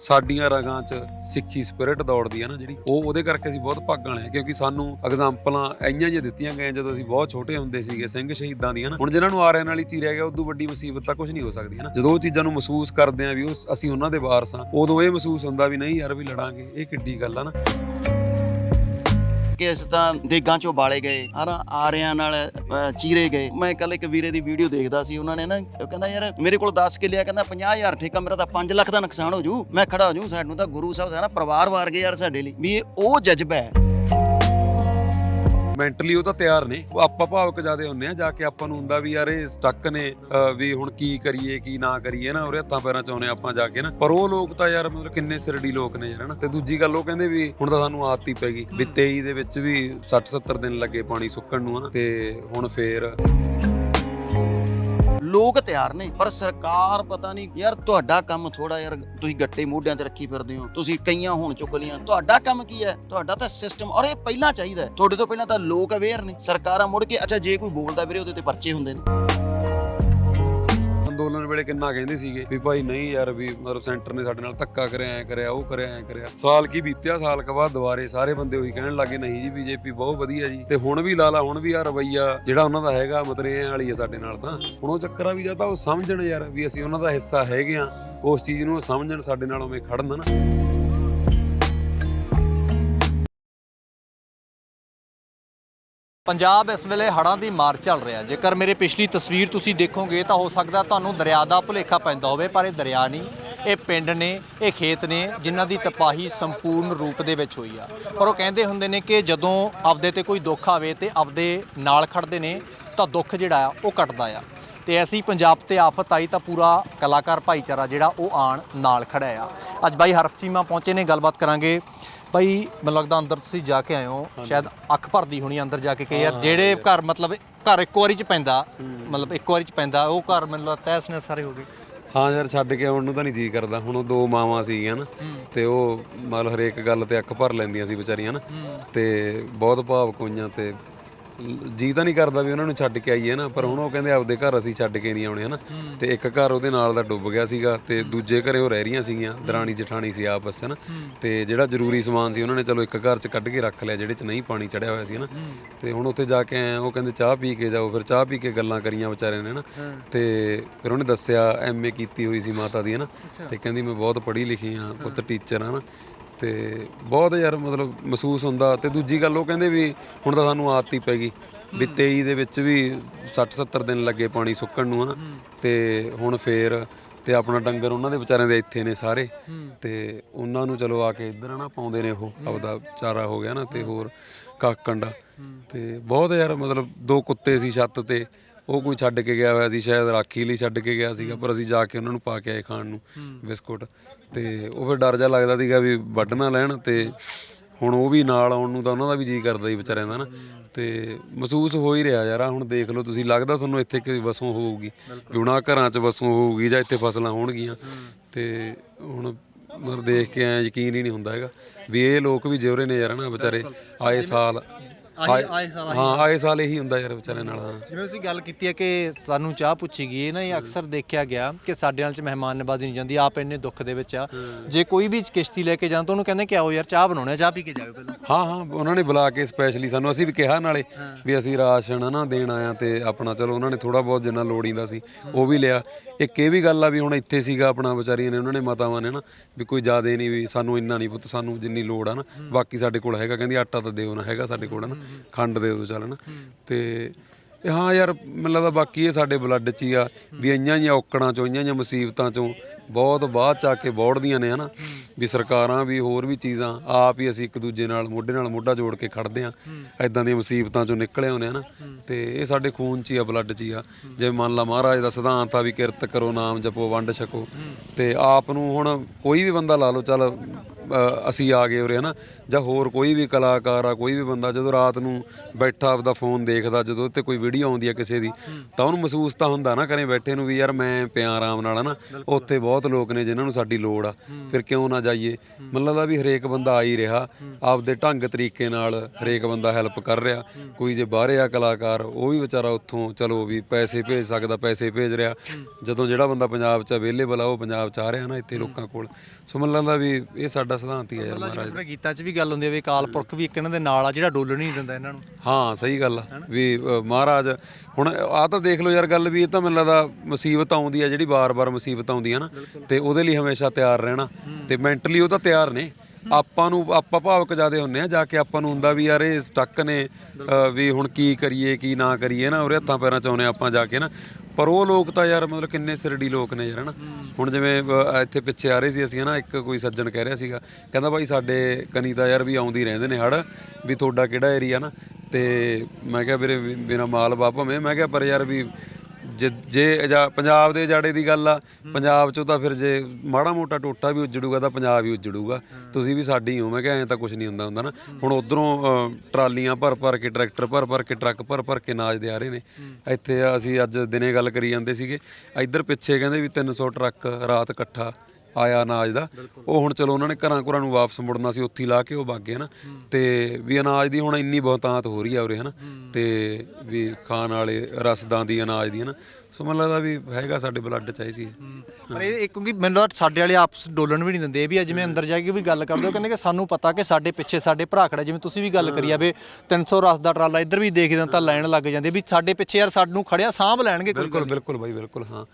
ਸਾਡੀਆਂ ਰਗਾਂ 'ਚ ਸਿੱਖੀ ਸਪਿਰਿਟ ਦੌੜਦੀ ਹੈ ਨਾ ਜਿਹੜੀ, ਉਹ ਉਹਦੇ ਕਰਕੇ ਅਸੀਂ ਬਹੁਤ ਭਾਗਾਂ ਵਾਲੇ ਹਾਂ ਕਿਉਂਕਿ ਸਾਨੂੰ ਐਗਜ਼ਾਮਪਲਾਂ ਇੰਨੀਆਂ ਜਿਹੀਆਂ ਦਿੱਤੀਆਂ ਗਈਆਂ ਜਦੋਂ ਅਸੀਂ ਬਹੁਤ ਛੋਟੇ ਹੁੰਦੇ ਸੀਗੇ, ਸਿੰਘ ਸ਼ਹੀਦਾਂ ਦੀਆਂ ਨਾ, ਹੁਣ ਜਿਨ੍ਹਾਂ ਨੂੰ ਆਰਿਆਂ ਨਾਲ ਹੀ ਚੀਰਿਆ ਗਿਆ, ਉਦੋਂ ਵੱਡੀ ਮੁਸੀਬਤ ਤਾਂ ਕੁਝ ਨਹੀਂ ਹੋ ਸਕਦੀ, ਹੈ ਨਾ। ਜਦੋਂ ਉਹ ਚੀਜ਼ਾਂ ਨੂੰ ਮਹਿਸੂਸ ਕਰਦੇ ਆ ਵੀ ਉਹ, ਅਸੀਂ ਉਹਨਾਂ ਦੇ ਵਾਰਸ ਹਾਂ, ਉਦੋਂ ਇਹ ਮਹਿਸੂਸ ਹੁੰਦਾ ਵੀ ਨਹੀਂ ਯਾਰ ਵੀ ਲੜਾਂਗੇ, ਇਹ ਕਿੱਡੀ ਗੱਲ ਆ ਨਾ। ਕੇਸ ਤਾਂ ਦੇਗਾਂ ਚੋਂ ਬਾਲੇ ਗਏ, ਹਨਾ, ਆਰਿਆਂ ਨਾਲ ਚੀਰੇ ਗਏ। ਮੈਂ ਕੱਲ ਇੱਕ ਵੀਰੇ ਦੀ ਵੀਡੀਓ ਦੇਖਦਾ ਸੀ, ਉਹਨਾਂ ਨੇ ਨਾ ਕਹਿੰਦਾ, ਯਾਰ, ਮੇਰੇ ਕੋਲ 10 ਕਿੱਲੇ ਆ, ਕਹਿੰਦਾ 50000 ਠੇਕਾ, ਮੇਰਾ ਤਾਂ 5 ਲੱਖ ਦਾ ਨੁਕਸਾਨ ਹੋ ਜੂ, ਮੈਂ ਖੜਾ ਹੋ ਜੂ ਸਾਨੂੰ ਤਾਂ ਗੁਰੂ ਸਾਹਿਬ ਸਾਰਾ ਪਰਿਵਾਰ ਵਾਰ ਗਏ ਯਾਰ ਸਾਡੇ ਲਈ। ਵੀ ਇਹ ਉਹ ਜਜ਼ਬਾ ਹੈ। ਮੈਂਟਲੀ ਉਹ ਤਾਂ ਤਿਆਰ ਨੇ। ਉਹ ਆਪਾਂ ਭਾਵਕ ਜਿਆਦੇ ਹੁੰਨੇ ਆ ਜਾ ਕੇ ਆਪਾਂ ਨੂੰ ਹੁੰਦਾ ਵੀ ਯਾਰ ਇਹ ਸਟਕ ਨੇ ਵੀ ਹੁਣ ਕੀ ਕਰੀਏ ਕੀ ਨਾ ਕਰੀਏ ਨਾ ਉਹਦੇ ਹੱਥਾਂ ਪੈਰਾਂ ਚ ਆਉਨੇ ਆਪਾਂ ਜਾ ਕੇ ਨਾ। ਪਰ ਉਹ ਲੋਕ ਤਾਂ ਯਾਰ ਮਤਲਬ ਕਿੰਨੇ ਸਿਰੜੀ ਲੋਕ ਨੇ ਯਾਰ ਹਨਾ। ਤੇ ਦੂਜੀ ਗੱਲ ਉਹ ਕਹਿੰਦੇ ਵੀ ਹੁਣ ਤਾਂ ਸਾਨੂੰ ਆਦਤ ਹੀ ਪੈ ਗਈ ਵੀ 23 ਦੇ ਵਿੱਚ ਵੀ 60 70 ਦਿਨ ਲੱਗੇ ਪਾਣੀ ਸੁੱਕਣ ਨੂੰ ਹਨਾ। ਤੇ ਹੁਣ ਫੇਰ ਲੋਕ ਤਿਆਰ ਨੇ, ਪਰ ਸਰਕਾਰ ਪਤਾ ਨਹੀਂ, ਯਾਰ ਤੁਹਾਡਾ ਕੰਮ ਥੋੜਾ ਯਾਰ ਤੁਸੀਂ ਗੱਟੇ ਮੋਢਿਆਂ ਤੇ ਰੱਖੀ ਫਿਰਦੇ ਹੋ, ਤੁਸੀਂ ਕਈਆਂ ਹੁਣ ਚੁੱਕ ਲੀਆਂ ਤੁਹਾਡਾ ਕੰਮ ਕੀ ਹੈ ਤੁਹਾਡਾ ਤਾਂ ਸਿਸਟਮ ਔਰ ਇਹ ਪਹਿਲਾਂ ਚਾਹੀਦਾ ਹੈ। ਤੁਹਾਡੇ ਤੋਂ ਪਹਿਲਾਂ ਤਾਂ ਲੋਕ ਅਵੇਅਰ ਨੇ, ਸਰਕਾਰਾਂ ਮੁੜ ਕੇ, ਅੱਛਾ ਜੇ ਕੋਈ ਬੋਲਦਾ ਵੀਰੇ ਉਹਦੇ ਤੇ ਪਰਚੇ ਹੁੰਦੇ ਨੇ ਵੇਲੇ ਕਿੰਨਾ ਕਹਿੰਦੇ ਸੀਗੇ ਵੀ ਭਾਈ ਨਹੀਂ ਯਾਰ ਵੀ ਮਤਲਬ ਸੈਂਟਰ ਨੇ ਸਾਡੇ ਨਾਲ ਧੱਕਾ ਕਰਿਆ, ਐ ਕਰਿਆ, ਉਹ ਕਰਿਆ, ਐ ਕਰਿਆ। ਸਾਲ ਕੀ ਬੀਤਿਆ, ਸਾਲ ਕ ਬਾਅਦ ਦੁਬਾਰੇ ਸਾਰੇ ਬੰਦੇ ਉਹੀ ਕਹਿਣ ਲੱਗੇ, ਨਹੀਂ ਜੀ ਬੀਜੇਪੀ ਬਹੁਤ ਵਧੀਆ ਜੀ। ਤੇ ਹੁਣ ਵੀ ਲਾਲਾ, ਹੁਣ ਵੀ ਆ ਰਵਈਆ ਜਿਹੜਾ ਉਹਨਾਂ ਦਾ ਹੈਗਾ, ਮਤਲਬ ਇਹ ਵਾਲੀ ਆ ਸਾਡੇ ਨਾਲ ਤਾਂ। ਹੁਣ ਉਹ ਚੱਕਰ ਆ ਵੀ ਜਾਂ ਤਾਂ ਉਹ ਸਮਝਣ ਯਾਰ ਵੀ ਅਸੀਂ ਉਹਨਾਂ ਦਾ ਹਿੱਸਾ ਹੈਗੇ ਆ, ਉਸ ਚੀਜ਼ ਨੂੰ ਉਹ ਸਮਝਣ, ਸਾਡੇ ਨਾਲ ਉਵੇਂ ਖੜਨ ਨਾ। ਪੰਜਾਬ ਇਸ ਵੇਲੇ ਹੜ੍ਹਾਂ ਦੀ ਮਾਰ ਚੱਲ ਰਿਹਾ ਜੇਕਰ ਮੇਰੇ ਪਿਛਲੀ ਤਸਵੀਰ ਤੁਸੀਂ ਦੇਖੋਗੇ ਤਾਂ ਹੋ ਸਕਦਾ ਤੁਹਾਨੂੰ ਦਰਿਆ ਦਾ ਭੁਲੇਖਾ ਪੈਂਦਾ ਹੋਵੇ, ਪਰ ਇਹ ਦਰਿਆ ਨਹੀਂ, ਇਹ ਪਿੰਡ ਨੇ, ਇਹ ਖੇਤ ਨੇ ਜਿਨ੍ਹਾਂ ਦੀ ਤਪਾਹੀ ਸੰਪੂਰਨ ਰੂਪ ਦੇ ਵਿੱਚ ਹੋਈ ਆ। ਪਰ ਉਹ ਕਹਿੰਦੇ ਹੁੰਦੇ ਨੇ ਕਿ ਜਦੋਂ ਆਪਦੇ ਤੇ ਕੋਈ ਦੁੱਖ ਆਵੇ ਤੇ ਆਪਦੇ ਨਾਲ ਖੜਦੇ ਨੇ, ਤਾਂ ਦੁੱਖ ਜਿਹੜਾ ਆ ਉਹ ਕੱਟਦਾ ਆ। ਤੇ ਅਸੀਂ ਪੰਜਾਬ ਤੇ ਆਫਤ ਆਈ ਤਾਂ ਪੂਰਾ ਕਲਾਕਾਰ ਭਾਈਚਾਰਾ ਜਿਹੜਾ ਉਹ ਆਣ ਨਾਲ ਖੜਾ ਆ। ਅੱਜ ਬਾਈ ਹਰਫ ਚੀਮਾ ਪਹੁੰਚੇ ਨੇ, ਗੱਲਬਾਤ ਕਰਾਂਗੇ ਬਾਈ ਮੈਨੂੰ ਲੱਗਦਾ ਅੰਦਰ ਤੁਸੀਂ ਜਾ ਕੇ ਆਏ ਹੋ। ਸ਼ਾਇਦ ਅੱਖ ਭਰਦੀ ਹੋਣੀ ਅੰਦਰ ਜਾ ਕੇ ਕਿ ਯਾਰ ਜਿਹੜੇ ਘਰ ਮਤਲਬ ਘਰ ਇੱਕ ਵਾਰੀ ਚ ਪੈਂਦਾ ਮਤਲਬ ਇੱਕ ਵਾਰੀ ਚ ਪੈਂਦਾ ਉਹ ਘਰ ਮੈਨੂੰ ਲੱਗਦਾ ਤਹਿਸ ਨੇ ਸਾਰੇ ਹੋ ਗਏ। ਹਾਂ ਯਾਰ ਛੱਡ ਕੇ ਆਉਣ ਨੂੰ ਤਾਂ ਨਹੀਂ ਜੀ ਕਰਦਾ। ਹੁਣ ਉਹ ਦੋ ਮਾਵਾਂ ਸੀਗੀਆਂ ਨਾ ਤੇ ਉਹ ਮਤਲਬ ਹਰੇਕ ਗੱਲ ਤੇ ਅੱਖ ਭਰ ਲੈਂਦੀਆਂ ਸੀ ਵਿਚਾਰੀਆਂ ਨਾ। ਤੇ ਬਹੁਤ ਭਾਵਕ ਹੋਈਆਂ ਤੇ ਜੀ ਤਾਂ ਨਹੀਂ ਕਰਦਾ ਵੀ ਉਹਨਾਂ ਨੂੰ ਛੱਡ ਕੇ ਆਈਏ ਨਾ ਪਰ ਹੁਣ ਉਹ ਕਹਿੰਦੇ ਆਪਦੇ ਘਰ ਅਸੀਂ ਛੱਡ ਕੇ ਨਹੀਂ ਆਉਣੇ ਹਨਾ। ਤੇ ਇੱਕ ਘਰ ਉਹਦੇ ਨਾਲ ਦਾ ਡੁੱਬ ਗਿਆ ਸੀਗਾ ਤੇ ਦੂਜੇ ਘਰੇ ਉਹ ਰਹਿ ਰਹੀਆਂ ਸੀਗੀਆਂ ਦਰਾਣੀ ਜਠਾਣੀ ਸੀ ਆਪਸ ਚ ਨਾ ਤੇ ਜਿਹੜਾ ਜ਼ਰੂਰੀ ਸਮਾਨ ਸੀ ਉਹਨਾਂ ਨੇ ਚਲੋ ਇੱਕ ਘਰ ਚ ਕੱਢ ਕੇ ਰੱਖ ਲਿਆ ਜਿਹੜੇ ਚ ਨਹੀਂ ਪਾਣੀ ਚੜਿਆ ਹੋਇਆ ਸੀ ਨਾ ਤੇ ਹੁਣ ਉੱਥੇ ਜਾ ਕੇ ਆਏ ਉਹ ਕਹਿੰਦੇ ਚਾਹ ਪੀ ਕੇ ਜਾਓ ਫਿਰ ਚਾਹ ਪੀ ਕੇ ਗੱਲਾਂ ਕਰੀਆਂ ਵਿਚਾਰੇ ਨੇ ਨਾ ਤੇ ਫਿਰ ਉਹਨੇ ਦੱਸਿਆ ਐਮਏ ਕੀਤੀ ਹੋਈ ਸੀ ਮਾਤਾ ਦੀ ਨਾ ਤੇ ਕਹਿੰਦੀ ਮੈਂ ਬਹੁਤ ਪੜ੍ਹੀ ਲਿਖੀ ਆ ਪੁੱਤ ਟੀਚਰ ਆ ਨਾ ਤੇ ਬਹੁਤ ਯਾਰ ਮਤਲਬ ਮਹਿਸੂਸ ਹੁੰਦਾ ਤੇ ਦੂਜੀ ਗੱਲ ਉਹ ਕਹਿੰਦੇ ਵੀ ਹੁਣ ਤਾਂ ਸਾਨੂੰ ਆਦਤ ਹੀ ਪੈ ਗਈ ਵੀ 23 ਦੇ ਵਿੱਚ ਵੀ 60 70 ਦਿਨ ਲੱਗੇ ਪਾਣੀ ਸੁੱਕਣ ਨੂੰ ਹਨਾ। ਤੇ ਹੁਣ ਫੇਰ ਤੇ ਆਪਣਾ ਡੰਗਰ ਉਹਨਾਂ ਦੇ ਵਿਚਾਰਿਆਂ ਦੇ ਇੱਥੇ ਨੇ ਸਾਰੇ। ਤੇ ਉਹਨਾਂ ਨੂੰ ਚਲੋ ਆ ਕੇ ਇੱਧਰ ਨਾ ਪਾਉਂਦੇ ਨੇ ਉਹ ਆਪਦਾ ਚਾਰਾ ਹੋ ਗਿਆ ਨਾ ਤੇ ਹੋਰ ਕਾਕੰਡਾ। ਤੇ ਬਹੁਤ ਯਾਰ ਮਤਲਬ ਦੋ ਕੁੱਤੇ ਸੀ ਛੱਤ ਤੇ। ਉਹ ਕੋਈ ਛੱਡ ਕੇ ਗਿਆ ਹੋਇਆ ਸੀ ਸ਼ਾਇਦ ਰਾਖੀ ਲਈ ਛੱਡ ਕੇ ਗਿਆ ਸੀਗਾ ਪਰ ਅਸੀਂ ਜਾ ਕੇ ਉਹਨਾਂ ਨੂੰ ਪਾ ਕੇ ਆਏ ਖਾਣ ਨੂੰ ਬਿਸਕੁਟ। ਤੇ ਉਹ ਫਿਰ ਡਰ ਜਾ ਲੱਗਦਾ ਸੀਗਾ ਵੀ ਵੱਢ ਨਾ ਲੈਣ ਤੇ ਹੁਣ ਉਹ ਵੀ ਨਾਲ ਆਉਣ ਨੂੰ ਤਾਂ ਉਹਨਾਂ ਦਾ ਵੀ ਜੀ ਕਰਦਾ ਸੀ ਵਿਚਾਰਿਆਂ ਦਾ ਨਾ। ਤੇ ਮਹਿਸੂਸ ਹੋ ਹੀ ਰਿਹਾ ਯਾਰ ਹੁਣ ਦੇਖ ਲਓ ਤੁਸੀਂ ਲੱਗਦਾ ਤੁਹਾਨੂੰ ਇੱਥੇ ਕਿ ਵਸੋਂ ਹੋਊਗੀ। ਆਹ ਘਰਾਂ 'ਚ ਵਸੋਂ ਹੋਊਗੀ ਜਾਂ ਇੱਥੇ ਫਸਲਾਂ ਹੋਣਗੀਆਂ। ਤੇ ਹੁਣ ਮਰ ਦੇਖ ਕੇ ਐ ਯਕੀਨ ਹੀ ਨਹੀਂ ਹੁੰਦਾ ਹੈਗਾ। ਵੀ ਇਹ ਲੋਕ ਵੀ ਜਿਉਰੇ ਨੇ ਯਾਰ ਨਾ ਵਿਚਾਰੇ ਆਏ ਸਾਲ ਆਏ ਹਾਂ ਆਏ ਸਾਲ ਇਹੀ ਹੁੰਦਾ ਯਾਰ ਵਿਚਾਰਿਆਂ ਨਾਲ ਹਾਂ। ਜਿਵੇਂ ਤੁਸੀਂ ਗੱਲ ਕੀਤੀ ਹੈ ਕਿ ਸਾਨੂੰ ਚਾਹ ਪੁੱਛੀ ਗਈ ਹੈ ਨਾ ਇਹ ਅਕਸਰ ਦੇਖਿਆ ਗਿਆ ਕਿ ਸਾਡੇ ਨਾਲ ਚ ਮਹਿਮਾਨ ਨਵਾਜ਼ੀ ਨਹੀਂ ਜਾਂਦੀ ਆਪ ਇੰਨੇ ਦੁੱਖ ਦੇ ਵਿੱਚ ਆ। ਜੇ ਕੋਈ ਵੀ ਕਿਸ਼ਤੀ ਲੈ ਕੇ ਜਾਂ ਤਾਂ ਉਹਨੂੰ ਕਹਿੰਦੇ ਕਿ ਆਓ ਯਾਰ ਚਾਹ ਬਣਾਉਣਾ ਚਾਹ ਪੀ ਕੇ ਜਾਓ ਪਹਿਲਾਂ। ਹਾਂ ਹਾਂ ਉਹਨਾਂ ਨੇ ਬੁਲਾ ਕੇ ਸਪੈਸ਼ਲੀ ਸਾਨੂੰ ਅਸੀਂ ਵੀ ਕਿਹਾ ਨਾਲੇ ਵੀ ਅਸੀਂ ਰਾਸ਼ਨ ਹਨਾ ਦੇਣ ਆਇਆ ਤੇ ਆਪਣਾ ਚਲੋ ਉਹਨਾਂ ਨੇ ਥੋੜਾ ਬਹੁਤ ਜਿੰਨਾ ਲੋੜੀਂਦਾ ਸੀ ਉਹ ਵੀ ਲਿਆ। ਇੱਕ ਇਹ ਵੀ ਗੱਲ ਆ ਵੀ ਹੁਣ ਇੱਥੇ ਸੀਗਾ ਆਪਣਾ ਵਿਚਾਰੀਆਂ ਨੇ ਉਹਨਾਂ ਨੇ ਮਾਤਾਵਾਂ ਨੇ ਨਾ ਵੀ ਕੋਈ ਜ਼ਿਆਦੇ ਨਹੀਂ ਵੀ ਸਾਨੂੰ ਇੰਨਾ ਨਹੀਂ ਪੁੱਤ ਸਾਨੂੰ ਜਿੰਨੀ ਲੋੜ ਆ ਨਾ ਬਾਕੀ ਸਾਡੇ ਕੋਲ ਹੈਗਾ ਕਹਿੰਦੀ ਆਟਾ ਤਾਂ ਦਿਓ ਨਾ ਹੈਗਾ ਸਾਡੇ ਕੋਲ ਨਾ। ਖੰਡ ਦੇ ਉਦੋਂ ਚੱਲ ਨਾ ਤੇ ਇਹ ਹਾਂ ਯਾਰ, ਮੈਨੂੰ ਲੱਗਦਾ ਬਾਕੀ ਇਹ ਸਾਡੇ ਬਲੱਡ 'ਚ ਹੀ ਆ ਵੀ ਇੰਆਂ ਹੀ ਔਕੜਾਂ ਚੋਂ ਇੰਆਂ ਹੀ ਮੁਸੀਬਤਾਂ ਚੋਂ ਬਹੁਤ ਬਾਅਦ ਚ ਆ ਕੇ ਬੌੜਦੀਆਂ ਨੇ ਹਨਾ। ਵੀ ਸਰਕਾਰਾਂ ਵੀ ਹੋਰ ਵੀ ਚੀਜ਼ਾਂ, ਆਪ ਹੀ ਅਸੀਂ ਇੱਕ ਦੂਜੇ ਨਾਲ, ਮੋਢੇ ਨਾਲ ਮੋਢਾ ਜੋੜ ਕੇ ਖੜਦੇ ਆ ਐਦਾਂ ਦੀਆਂ ਮੁਸੀਬਤਾਂ ਚੋਂ ਨਿਕਲੇ ਆਉਂਦੇ ਆ ਨਾ ਤੇ ਇਹ ਸਾਡੇ ਖੂਨ 'ਚ ਹੀ ਆ ਬਲੱਡ 'ਚ ਹੀ ਆ। ਜਿਵੇਂ ਮੰਨ ਲਾ ਮਹਾਰਾਜ ਦਾ ਸਿਧਾਂਤ ਆ ਵੀ ਕਿਰਤ ਕਰੋ, ਨਾਮ ਜਪੋ, ਵੰਡ ਛਕੋ। ਤੇ ਆਪ ਨੂੰ ਹੁਣ ਕੋਈ ਵੀ ਬੰਦਾ ਲਾ ਲਓ, ਚੱਲ ਅਸੀਂ ਆ ਗਏ ਉਰੇ ਹਨਾ? ਜਾਂ ਹੋਰ ਕੋਈ ਵੀ ਕਲਾਕਾਰ ਆ ਕੋਈ ਵੀ ਬੰਦਾ ਜਦੋਂ ਰਾਤ ਨੂੰ ਬੈਠਾ ਆਪਦਾ ਫੋਨ ਦੇਖਦਾ ਜਦੋਂ ਉੱਤੇ ਕੋਈ ਵੀਡੀਓ ਆਉਂਦੀ ਆ ਕਿਸੇ ਦੀ ਤਾਂ ਉਹਨੂੰ ਮਹਿਸੂਸ ਤਾਂ ਹੁੰਦਾ ਨਾ ਘਰੇ ਬੈਠੇ ਨੂੰ ਵੀ ਯਾਰ ਮੈਂ ਪਿਆ ਆਰਾਮ ਨਾਲ ਹਨਾ? ਉੱਥੇ ਬਹੁਤ ਲੋਕ ਨੇ ਜਿਨ੍ਹਾਂ ਨੂੰ ਸਾਡੀ ਲੋੜ ਆ। ਫਿਰ ਕਿਉਂ ਨਾ ਜਾਈਏ? ਮੈਨੂੰ ਲੱਗਦਾ ਵੀ ਹਰੇਕ ਬੰਦਾ ਆ ਹੀ ਰਿਹਾ। ਆਪਦੇ ਢੰਗ ਤਰੀਕੇ ਨਾਲ ਹਰੇਕ ਬੰਦਾ ਹੈਲਪ ਕਰ ਰਿਹਾ। ਕੋਈ ਜੇ ਬਾਹਰੇ ਆ ਕਲਾਕਾਰ ਉਹ ਵੀ ਵਿਚਾਰਾ ਉੱਥੋਂ ਚਲੋ ਵੀ ਪੈਸੇ ਭੇਜ ਸਕਦਾ ਪੈਸੇ ਭੇਜ ਰਿਹਾ। ਜਦੋਂ ਜਿਹੜਾ ਬੰਦਾ ਪੰਜਾਬ 'ਚ ਅਵੇਲੇਬਲ ਆ ਉਹ ਪੰਜਾਬ 'ਚ ਆ ਰਿਹਾ ਨਾ ਇੱਥੇ ਲੋਕਾਂ ਕੋਲ। ਸੋ ਮੈਨੂੰ ਲੱਗਦਾ ਵੀ ਇਹ ਸਾਡਾ ਸਿਧਾਂਤ ਹੀ ਆ ਯਾਰ ਮਹਾਰਾਜ। ਜਿਹੜਾ ਗੀਤਾਂ 'ਚ ਵੀ ਗੱਲ ਹੁੰਦੀ ਹੈ ਵੀ ਅਕਾਲ ਪੁਰਖ ਵੀ ਇੱਕ ਇਹਨਾਂ ਦੇ ਨਾਲ ਆ ਜਿਹੜਾ ਡੋਲਣ ਨਹੀਂ ਦਿੰਦਾ ਇਹਨਾਂ ਨੂੰ। ਹਾਂ ਸਹੀ ਗੱਲ ਆ। ਵੀ ਅ, ਮਹਾਰਾਜ ਹੁਣ ਆ ਤਾਂ ਦੇਖ ਲਓ ਯਾਰ ਗੱਲ ਵੀ ਇਹ ਤਾਂ ਮੈਨੂੰ ਲੱਗਦਾ ਮੁਸੀਬਤ ਆਉਂਦੀ ਆ ਜਿਹੜੀ ਬਾਰ-ਬਾਰ ਮੁਸੀਬਤ ਆਉਂਦੀ ਆ ਨਾ। ਤੇ ਉਹਦੇ ਲਈ ਹਮੇਸ਼ਾ ਤਿਆਰ ਰਹਿਣਾ। ਤੇ ਮੈਂਟਲੀ ਉਹ ਤਾਂ ਤਿਆਰ ਨੇ। ਆਪਾਂ ਨੂੰ ਆਪਾਂ ਭਾਵਕ ਜਿਆਦੇ ਹੁੰਨੇ ਆ ਜਾ ਕੇ ਆਪਾਂ ਨੂੰ ਹੁੰਦਾ ਵੀ ਯਾਰ ਇਹ ਸਟਕ ਨੇ। ਅ, ਵੀ ਹੁਣ ਕੀ ਕਰੀਏ ਕੀ ਨਾ ਕਰੀਏ ਨਾ ਉਹਦੇ ਹੱਥਾਂ ਪੈਰਾਂ ਚ ਆਉਨੇ ਆਪਾਂ ਜਾ ਕੇ ਨਾ। ਪਰ ਉਹ ਲੋਕ ਤਾਂ ਯਾਰ ਮਤਲਬ ਕਿੰਨੇ ਸਿਰੜੀ ਲੋਕ ਨੇ ਯਾਰ ਹਨਾ? ਹੁਣ ਜਿਵੇਂ ਅ, ਇੱਥੇ ਪਿੱਛੇ ਆ ਰਹੇ ਸੀ ਅਸੀਂ ਹਨਾ? ਇੱਕ ਕੋਈ ਸੱਜਣ ਕਹਿ ਰਿਹਾ ਸੀਗਾ ਕਹਿੰਦਾ ਭਾਈ ਸਾਡੇ ਕਨੀ ਤਾਂ ਯਾਰ ਵੀ ਆਉਂਦੀ ਰਹਿੰਦੇ ਨੇ ਹੜ ਵੀ ਤੁਹਾਡਾ ਕਿਹੜਾ ਏਰੀਆ ਨਾ ਤੇ ਮੈਂ ਕਿਹਾ ਵੀਰੇ ਮੇਰਾ ਮਾਲ ਬਾਪਾ ਮੈਂ ਮੈਂ ਕਿਹਾ ਪਰ ਯਾਰ ਵੀ ਜੇ ਜੇ ਅਜਾ- ਪੰਜਾਬ ਦੇ ਜਾੜੇ ਦੀ ਗੱਲ ਆ ਪੰਜਾਬ ਚੋਂ ਤਾਂ ਫਿਰ ਜੇ ਮਾੜਾ ਮੋਟਾ ਟੋਟਾ ਵੀ ਉੱਜੜੂਗਾ ਤਾਂ ਪੰਜਾਬ ਹੀ ਉੱਜੜੂਗਾ। ਤੁਸੀਂ ਵੀ ਸਾਡੀ ਹੋ ਮੈਂ ਕਿਹਾ ਐਂ ਤਾਂ ਕੁਝ ਨਹੀਂ ਹੁੰਦਾ ਹੁੰਦਾ ਨਾ। ਹੁਣ ਉਧਰੋਂ ਟਰਾਲੀਆਂ ਭਰ ਭਰ ਕੇ ਟਰੈਕਟਰ ਭਰ ਭਰ ਕੇ ਟਰੱਕ ਭਰ ਭਰ ਕੇ ਨਾਜ ਦੇ ਆ ਰਹੇ ਨੇ। ਇੱਥੇ ਅਸੀਂ ਅੱਜ ਦਿਨੇ ਗੱਲ ਕਰੀ ਜਾਂਦੇ ਸੀਗੇ। ਇੱਧਰ ਪਿੱਛੇ ਕਹਿੰਦੇ ਵੀ 300 ਟਰੱਕ ਰਾਤ ਇਕੱਠਾ ਆਇਆ ਅਨਾਜ ਦਾ। ਉਹ ਹੁਣ ਚਲੋ ਉਹਨਾਂ ਨੇ ਘਰਾਂ ਘਰਾਂ ਨੂੰ ਵਾਪਸ ਮੁੜਨਾ ਸੀ ਉੱਥੇ ਲਾ ਕੇ ਉਹ ਵਗ ਗਏ ਨਾ ਤੇ ਵੀ ਅਨਾਜ ਦੀ ਹੁਣ ਇੰਨੀ ਬਹੁਤਾਤ ਹੋ ਰਹੀ ਆ ਉਰੇ ਹਨਾ। ਤੇ ਵੀ ਖਾਣ ਵਾਲੇ ਰਸਦਾਂ ਦੀ ਅਨਾਜ ਦੀ ਹਨਾ। ਸੋ ਮੈਨੂੰ ਲੱਗਦਾ ਵੀ ਹੈਗਾ ਸਾਡੇ ਬਲੱਡ ਚ ਆਈ ਸੀ। ਪਰ ਇਹ ਕਿਉਂਕਿ ਮੈਨੂੰ ਲੱਗਦਾ ਸਾਡੇ ਵਾਲੇ ਆਪਸ ਡੋਲਣ ਵੀ ਨਹੀਂ ਦਿੰਦੇ। ਇਹ ਵੀ ਆ ਜਿਵੇਂ ਅੰਦਰ ਜਾ ਕੇ ਵੀ ਗੱਲ ਕਰਦੇ ਹੋ ਕਹਿੰਦੇ ਕਿ ਸਾਨੂੰ ਪਤਾ ਕਿ ਸਾਡੇ ਪਿੱਛੇ ਸਾਡੇ ਭਰਾ ਖੜਾ। ਜਿਵੇਂ ਤੁਸੀਂ ਵੀ ਗੱਲ ਕਰੀ ਆ ਵੀ 300 ਰਸ ਦਾ ਟਰਾਲਾ ਇੱਧਰ ਵੀ ਦੇਖਦੇ ਤਾਂ ਲੈਣ ਲੱਗ ਜਾਂਦੇ ਵੀ ਸਾਡੇ ਪਿੱਛੇ ਯਾਰ ਸਾਨੂੰ ਖੜਿਆ ਸਾਂਭ ਲੈਣਗੇ ਬਿਲਕੁਲ ਬਿਲਕੁਲ ਬਾਈ ਬਿਲਕੁਲ ਹਾਂ।